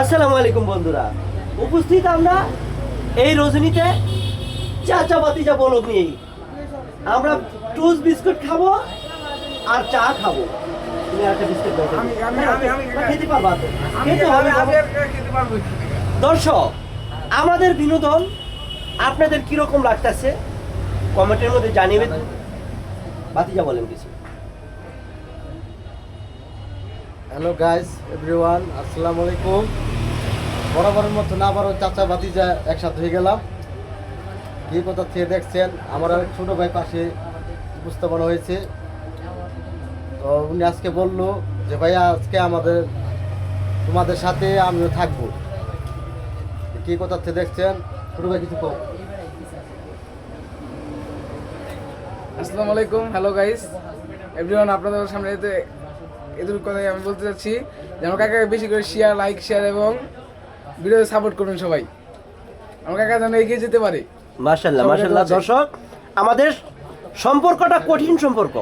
আসসালামু আলাইকুম বন্ধুরা। উপস্থিত আমরা এই রজনীতে চাচা বাতিজা বলক নিয়েই। আমরা টোস্ট বিস্কুট খাব আর চা খাব। তুমি একটা বিস্কুট দাও খেতে। পারবা তো। খেতে হবে। দর্শক আমাদের বিনোদন আপনাদের কীরকম লাগতেছে? কমেন্টের মধ্যে জানিয়ে বাতিজা বলেন কিছু। হ্যালো গাইস এভরিওয়ান আসসালামু আলাইকুম। বরাবরের মতো না আবারও চাচা ভাতিজা একসাথে হয়ে গেলাম। কি কথা থেকে দেখছেন? আমার এক ছোটো ভাই পাশে উপস্থাপনা হয়েছে। তো উনি আজকে বলল যে, ভাইয়া, আজকে আমাদের, তোমাদের সাথে আমিও থাকব। কি কথা থেকে দেখছেন? ছোটো ভাই কিছু কম আসসালামু আলাইকুম হ্যালো গাইস এভরিওয়ান আপনাদের সামনে এদের কথাই আমি বলতে চাচ্ছি যে আমার কাকাকে বেশি করে শেয়ার লাইক শেয়ার এবং ভিডিওতে সাপোর্ট করুন সবাই। আমার কাকা যেন এগিয়ে যেতে পারে। মার্শাল্লাহ মার্শাল্লাহ দর্শক আমাদের সম্পর্কটা কঠিন সম্পর্ক।